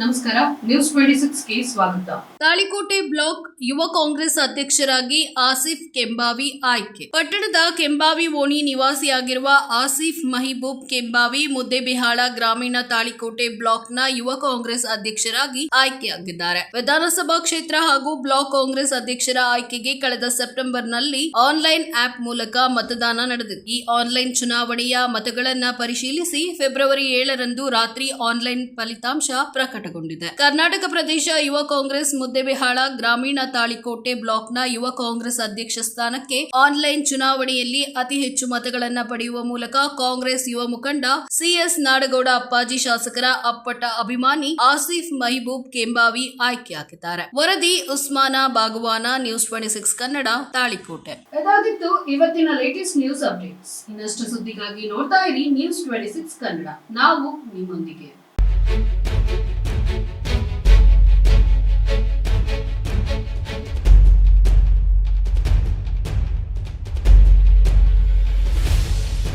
ನಮಸ್ಕಾರ news twenty ಸ್ವಾಗತ. Talikote block ಯುವ ಕಾಂಗ್ರೆಸ್ ಅಧ್ಯಕ್ಷರಾಗಿ ಆಸಿಫ್ ಕೆಂಬಾವಿ ಆಯ್ಕೆ. ಪಟ್ಟಣದ ಕೆಂಬಾವಿ ಓಣಿ ನಿವಾಸಿಯಾಗಿರುವ ಆಸಿಫ್ ಮಹಿಬೂಬ್ ಕೆಂಬಾವಿ ಮುದ್ದೆಬಿಹಾಳ ಗ್ರಾಮೀಣ ತಾಳಿಕೋಟೆ ಬ್ಲಾಕ್ನ ಯುವ ಕಾಂಗ್ರೆಸ್ ಅಧ್ಯಕ್ಷರಾಗಿ ಆಯ್ಕೆಯಾಗಿದ್ದಾರೆ. ವಿಧಾನಸಭಾ ಕ್ಷೇತ್ರ ಹಾಗೂ ಬ್ಲಾಕ್ ಕಾಂಗ್ರೆಸ್ ಅಧ್ಯಕ್ಷರ ಆಯ್ಕೆಗೆ ಕಳೆದ ಸೆಪ್ಟೆಂಬರ್ನಲ್ಲಿ ಆನ್ಲೈನ್ ಆಪ್ ಮೂಲಕ ಮತದಾನ ನಡೆದಿದೆ. ಈ ಆನ್ಲೈನ್ ಚುನಾವಣೆಯ ಮತಗಳನ್ನ ಪರಿಶೀಲಿಸಿ ಫೆಬ್ರವರಿ ಏಳರಂದು ರಾತ್ರಿ ಆನ್ಲೈನ್ ಫಲಿತಾಂಶ ಪ್ರಕಟಗೊಂಡಿದೆ ಕರ್ನಾಟಕ ಪ್ರದೇಶ ಯುವ ಕಾಂಗ್ರೆಸ್ ಮುದ್ದೆಬಿಹಾಳ ಗ್ರಾಮೀಣ ತಾಳಿಕೋಟೆ ಬ್ಲಾಕ್ನ ಯುವ ಕಾಂಗ್ರೆಸ್ ಅಧ್ಯಕ್ಷ ಸ್ಥಾನಕ್ಕೆ ಆನ್ಲೈನ್ ಚುನಾವಣೆಯಲ್ಲಿ ಅತಿ ಹೆಚ್ಚು ಮತಗಳನ್ನು ಪಡೆಯುವ ಮೂಲಕ ಕಾಂಗ್ರೆಸ್ ಯುವ ಮುಖಂಡ ಸಿಎಸ್ ನಾಡಗೌಡ ಅಪ್ಪಾಜಿ ಶಾಸಕರ ಅಪ್ಪಟ ಅಭಿಮಾನಿ ಆಸಿಫ್ ಮಹಿಬೂಬ್ ಕೆಂಬಾವಿ ಆಯ್ಕೆಯಾಗಿದ್ದಾರೆ ವರದಿ Usman Baguvan, news twenty six Kannada, Talikote. ಇದಾಗಿತ್ತು ಇವತ್ತಿನ ಲೇಟೆಸ್ಟ್ ನ್ಯೂಸ್ ಅಪ್ಡೇಟ್ಸ್ ಇನ್ನಷ್ಟು ಸುದ್ದಿಗಾಗಿ ನೋಡ್ತಾ ಇರಿ ನ್ಯೂಸ್ ಟ್ವೆಂಟಿ ಸಿಕ್ಸ್ ಕನ್ನಡ. ನಾವು ನಿಮ್ಮೊಂದಿಗೆ.